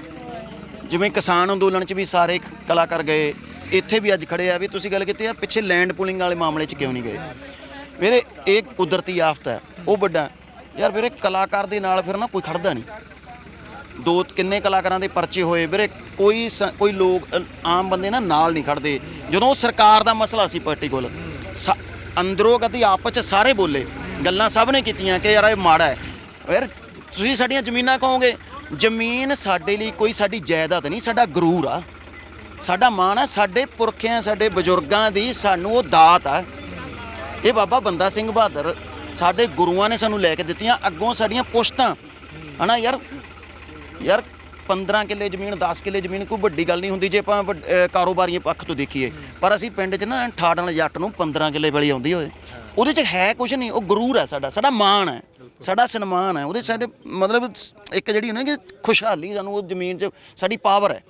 ਜਿਵੇਂ ਕਿਸਾਨ ਅੰਦੋਲਨ 'ਚ ਵੀ ਸਾਰੇ ਕਲਾਕਾਰ ਗਏ, ਇੱਥੇ ਵੀ ਅੱਜ ਖੜੇ ਆ ਵੀ ਤੁਸੀਂ ਗੱਲ ਕੀਤੀ ਆ, ਪਿੱਛੇ ਲੈਂਡ ਪੁਲਿੰਗ ਵਾਲੇ ਮਾਮਲੇ 'ਚ ਕਿਉਂ ਨਹੀਂ ਗਏ? ਵੀਰੇ, ਇਹ ਕੁਦਰਤੀ ਆਫਤ ਹੈ, ਉਹ ਵੱਡਾ ਯਾਰ ਵੀਰੇ, ਕਲਾਕਾਰ ਦੇ ਨਾਲ ਫਿਰ ਨਾ ਕੋਈ ਖੜਦਾ ਨਹੀਂ। ਦੋ, ਕਿੰਨੇ ਕਲਾਕਾਰਾਂ ਦੇ ਪਰਚੇ ਹੋਏ, ਵੀਰੇ, ਕੋਈ ਸ- ਕੋਈ ਲੋਕ ਆਮ ਬੰਦੇ ਨਾ ਨਾਲ ਨਹੀਂ ਖੜਦੇ। ਜਦੋਂ ਸਰਕਾਰ ਦਾ ਮਸਲਾ ਸੀ ਪਾਰਟੀਕੂਲਰ ਅੰਦਰੋਂ ਕਦੀ ਆਪਸ ਚ ਸਾਰੇ ਬੋਲੇ ਗੱਲਾਂ ਸਭ ਨੇ ਕੀਤੀਆਂ ਕਿ ਯਾਰ ਇਹ ਮਾੜਾ ਹੈ। ਯਾਰ ਤੁਸੀਂ ਸਾਡੀਆਂ ਜ਼ਮੀਨਾਂ ਕਹੋਗੇ? ਜ਼ਮੀਨ ਸਾਡੇ ਲਈ ਕੋਈ ਸਾਡੀ ਜਾਇਦਾਦ ਨਹੀਂ, ਸਾਡਾ ਗਰੂਰ ਆ। ਸਾਡਾ ਮਾਣ ਆ, ਸਾਡੇ ਪੁਰਖਿਆਂ, ਸਾਡੇ ਬਜ਼ੁਰਗਾਂ ਦੀ ਸਾਨੂੰ ਉਹ ਦਾਤ ਆ। ਇਹ ਬਾਬਾ ਬੰਦਾ ਸਿੰਘ ਬਹਾਦਰ ਸਾਡੇ ਗੁਰੂਆਂ ਨੇ ਸਾਨੂੰ ਲੈ ਕੇ ਦਿੱਤੀਆਂ, ਅੱਗੋਂ ਸਾਡੀਆਂ ਪੁਸ਼ਤਾਂ। ਹਨਾ ਯਾਰ? ਯਾਰ 15 ਕਿੱਲੇ ਜ਼ਮੀਨ 10 ਕਿੱਲੇ ਜ਼ਮੀਨ ਕੋਈ ਵੱਡੀ ਗੱਲ ਨਹੀਂ ਹੁੰਦੀ ਜੇ ਆਪਾਂ ਵੱਡ- ਅਹ ਪੱਖ ਤੋਂ ਦੇਖੀਏ। ਪਰ ਅਸੀਂ ਪਿੰਡ 'ਚ ਨਾ ਠਾੜਨ ਜੱਟ ਨੂੰ 15 ਕਿੱਲੇ ਵਾਲੀ ਆਉਂਦੀ ਹੋਏ ਉਹਦੇ 'ਚ ਹੈ ਕੁਝ ਨਹੀਂ ਉਹ ਗਰੂਰ ਹੈ ਸਾਡਾ ਸਾਡਾ ਮਾਣ ਹੈ ਸਾਡਾ ਸਨਮਾਨ ਹੈ ਉਹਦੇ ਸਾਡੇ ਮਤਲਬ ਇੱਕ ਜਿਹੜੀ ਹੁੰਦੀ ਕਿ ਖੁਸ਼ਹਾਲੀ ਸਾਨੂੰ ਉਹ ਜ਼ਮੀਨ 'ਚ ਸਾਡੀ ਪਾਵਰ ਹੈ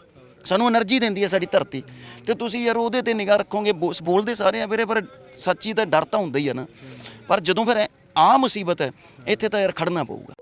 ਸਾਨੂੰ એનર્ਜੀ ਦਿੰਦੀ ਹੈ ਸਾਡੀ ਧਰਤੀ। ਤੇ ਤੁਸੀਂ ਯਾਰ ਉਹਦੇ ਤੇ ਨਿਗਾਹ ਰੱਖੋਗੇ ਬੋਲਦੇ ਸਾਰੇ ਆ ਵੀਰੇ ਪਰ ਸੱਚੀ ਤਾਂ ਡਰ ਤਾਂ ਹੁੰਦਾ ਹੀ ਹੈ ਨਾ। ਪਰ ਜਦੋਂ ਫਿਰ ਆ ਮੁਸੀਬਤ ਹੈ ਇੱਥੇ ਤਾਂ ਯਾਰ ਖੜਨਾ ਪਊਗਾ।